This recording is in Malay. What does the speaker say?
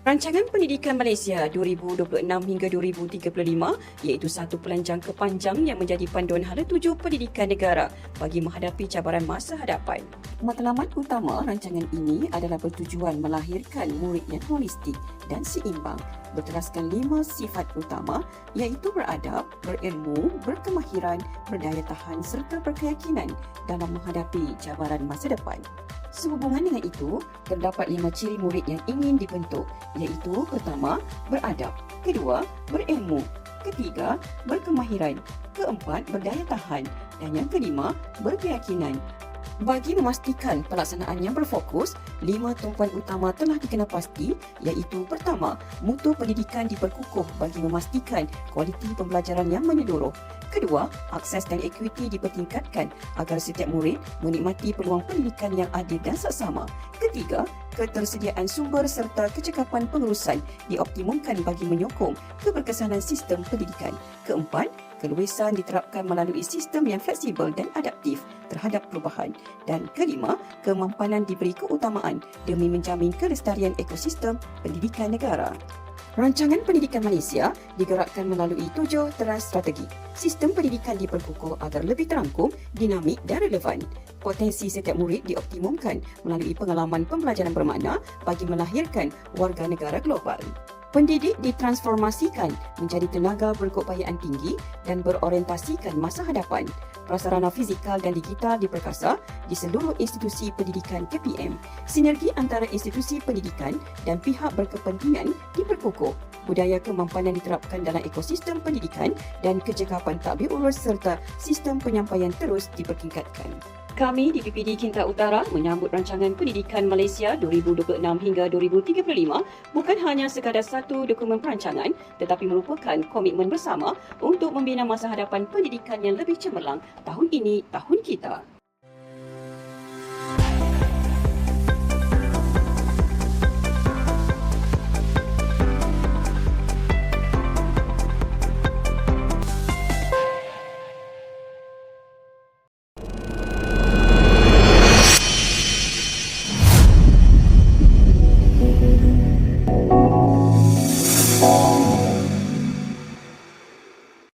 Rancangan Pendidikan Malaysia 2026 hingga 2035 iaitu satu pelan jangka panjang yang menjadi panduan hala tuju pendidikan negara bagi menghadapi cabaran masa hadapan. Matlamat utama rancangan ini adalah bertujuan melahirkan murid yang holistik dan seimbang berteraskan lima sifat utama iaitu beradab, berilmu, berkemahiran, berdaya tahan serta berkeyakinan dalam menghadapi cabaran masa depan. Sehubungan dengan itu, terdapat lima ciri murid yang ingin dibentuk iaitu pertama, beradab, kedua, berilmu, ketiga, berkemahiran, keempat, berdaya tahan dan yang kelima, berkeyakinan. Bagi memastikan pelaksanaan yang berfokus, lima tumpuan utama telah dikenal pasti iaitu pertama, mutu pendidikan diperkukuh bagi memastikan kualiti pembelajaran yang menyeluruh. Kedua, akses dan ekuiti dipertingkatkan agar setiap murid menikmati peluang pendidikan yang adil dan seksama. Ketiga, ketersediaan sumber serta kecekapan pengurusan dioptimumkan bagi menyokong keberkesanan sistem pendidikan. Keempat, keluasan diterapkan melalui sistem yang fleksibel dan adaptif terhadap perubahan. Dan kelima, kemampanan diberi keutamaan demi menjamin kelestarian ekosistem pendidikan negara. Rancangan Pendidikan Malaysia digerakkan melalui tujuh teras strategi. Sistem pendidikan diperkukuh agar lebih terangkum, dinamik dan relevan. Potensi setiap murid dioptimumkan melalui pengalaman pembelajaran bermakna bagi melahirkan warga negara global. Pendidik ditransformasikan menjadi tenaga berkeupayaan tinggi dan berorientasikan masa hadapan. Prasarana fizikal dan digital diperkasa di seluruh institusi pendidikan KPM. Sinergi antara institusi pendidikan dan pihak berkepentingan diperkukuh. Budaya kemampanan diterapkan dalam ekosistem pendidikan dan kecekapan takbir urus serta sistem penyampaian terus dipertingkatkan. Kami di PPD Kinta Utara menyambut rancangan pendidikan Malaysia 2026 hingga 2035 bukan hanya sekadar satu dokumen perancangan tetapi merupakan komitmen bersama untuk membina masa hadapan pendidikan yang lebih cemerlang tahun ini, tahun kita.